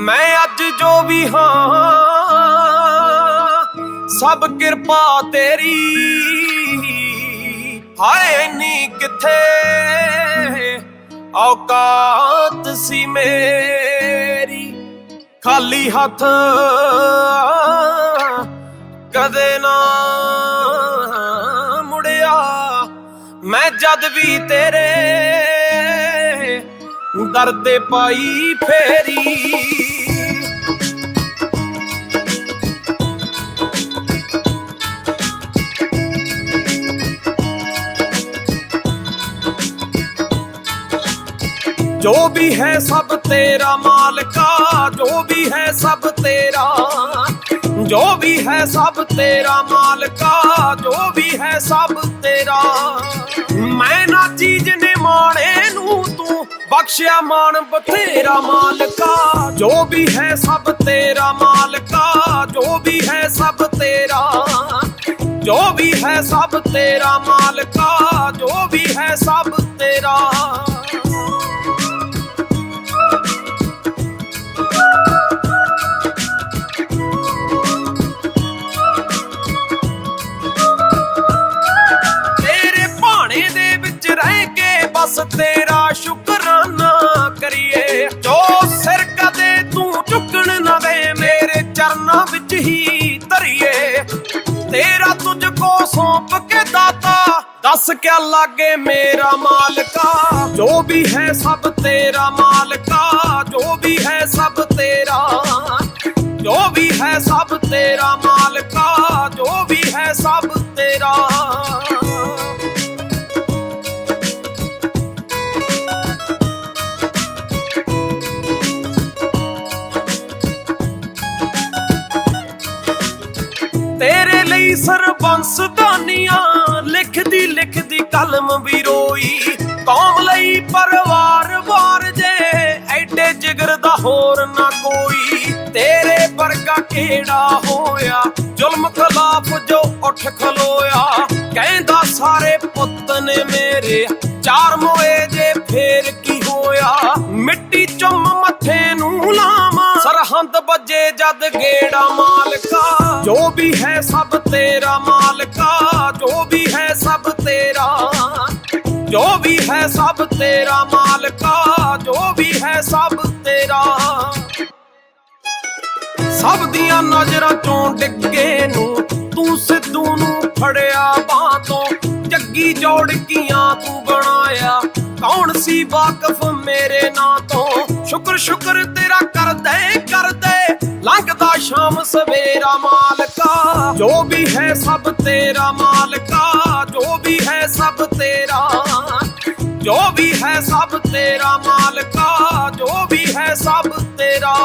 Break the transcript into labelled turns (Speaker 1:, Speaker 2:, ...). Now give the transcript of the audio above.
Speaker 1: ਮੈਂ ਅੱਜ ਜੋ ਵੀ ਹਾਂ, ਸਭ ਕਿਰਪਾ ਤੇਰੀ। ਹਾਏ ਨੀ ਕਿੱਥੇ? ਔਕਾਤ ਸੀ ਮੇਰੀ। ਖਾਲੀ ਹੱਥ ਕਦੇ ਨਾ ਮੁੜਿਆ। ਮੈਂ ਜਦ ਵੀ ਤੇਰੇ ਦਰ ਤੇ ਪਾਈ ਫੇਰੀ। ਜੋ ਵੀ ਹੈ ਸਭ ਤੇਰਾ ਮਾਲਕਾ, ਜੋ ਵੀ ਹੈ ਸਭ ਤੇਰਾ। ਜੋ ਵੀ ਹੈ ਸਭ ਤੇਰਾ ਮਾਲਕਾ, ਜੋ ਵੀ ਹੈ ਸਭ ਤੇਰਾ। ਮੈਂ ਨਾ ਚੀਜ਼ ਬਖਸ਼ਿਆ ਮਾਨ ਬਥੇਰਾ ਮਾਲਕਾ, ਜੋ ਵੀ ਹੈ ਸਭ ਤੇਰਾ ਮਾਲਕਾ, ਜੋ ਵੀ ਹੈ ਸਭ ਤੇਰਾ, ਜੋ ਵੀ ਹੈ ਸਭ ਤੇਰਾ ਮਾਲਕਾ, ਜੋ ਵੀ ਹੈ ਸਭ ਤੇਰਾ। ਤੇਰੇ ਭਾਣੇ ਦੇ ਵਿੱਚ ਰਹਿ ਕੇ ਬਸ ਤੇਰਾ ਕੋ ਕੇ ਦਾਤਾ, ਦੱਸ ਕਿਆ ਲਾਗੇ ਮੇਰਾ ਮਾਲਕਾ? ਜੋ ਵੀ ਹੈ ਸਭ ਤੇਰਾ ਮਾਲਕਾ, ਜੋ ਵੀ ਹੈ ਸਭ ਤੇਰਾ। ਜੋ ਵੀ ਹੈ ਸਭ ਤੇਰਾ ਮਾਲਕਾ, ਜੋ ਵੀ ਹੈ ਸਭ ਤੇਰਾ। ਤੇਰੇ ਲਈ ਸਰਬੰਸ ਦਾਨੀਆਂ ਲਿਖਦੀ ਲਿਖਦੀ ਕਲਮ ਵੀ ਰੋਈ। ਕੌਮ ਲਈ ਪਰਿਵਾਰ ਵਾਰ ਜੇ, ਐਡੇ ਜਿਗਰ ਦਾ ਹੋਰ ਨਾ ਕੋਈ। ਤੇਰੇ ਵਰਗਾ ਕਿਹੜਾ ਹੋਇਆ? ਜ਼ੁਲਮ ਖਿਲਾਫ ਜੋ ਉੱਠ ਖਲੋਇਆ। ਕਹਿੰਦਾ ਸਾਰੇ ਪੁੱਤ ਨੇ ਮੇਰੇ, ਚਾਰ ਮੋਏ ਜੇ ਫੇਰ ਕੀ ਹੋਇਆ? ਮਿੱਟੀ ਚੁੰਮ ਮੱਥੇ ਨੂੰ ਲਾਵਾਂ। ਸਰਹੰਦ ਵੱਜੇ ਜਦ ਗੇੜਾ ਜੋ ਵੀ ਹੈ ਸਭ ਤੇਰਾ ਮਾਲਕਾ, ਜੋ ਵੀ ਹੈ ਸਭ ਤੇਰਾ। ਜੋ ਵੀ ਹੈ ਸਭ ਤੇਰਾ ਮਾਲਕਾ, ਜੋ ਵੀ ਹੈ ਸਭ ਤੇਰਾ। ਸਭ ਦੀਆਂ ਨਜ਼ਰਾਂ ਚੋਂ ਡਿੱਗੇ ਨੂੰ, ਤੂੰ ਸਿੱਧੂ ਨੂੰ ਫੜਿਆ ਬਾਹ ਤੋਂ। ਜੱਗੀ ਜੋੜਕੀਆਂ ਤੂੰ ਬਣਾਇਆ, ਕੌਣ ਸੀ ਵਾਕਫ ਮੇਰੇ ਨਾਂ ਤੋਂ? ਸ਼ੁਕਰ ਸ਼ੁਕਰ ਤੇਰਾ ਕਰਦੇ ਕਰਦੇ ਸ਼ਾਮ ਸਵੇਰਾ ਮਾਲਕਾ, ਜੋ ਵੀ ਹੈ ਸਭ ਤੇਰਾ ਮਾਲਕਾ, ਜੋ ਵੀ ਹੈ ਸਭ ਤੇਰਾ, ਜੋ ਵੀ ਹੈ ਸਭ ਤੇਰਾ ਮਾਲਕਾ, ਜੋ ਵੀ ਹੈ ਸਭ ਤੇਰਾ।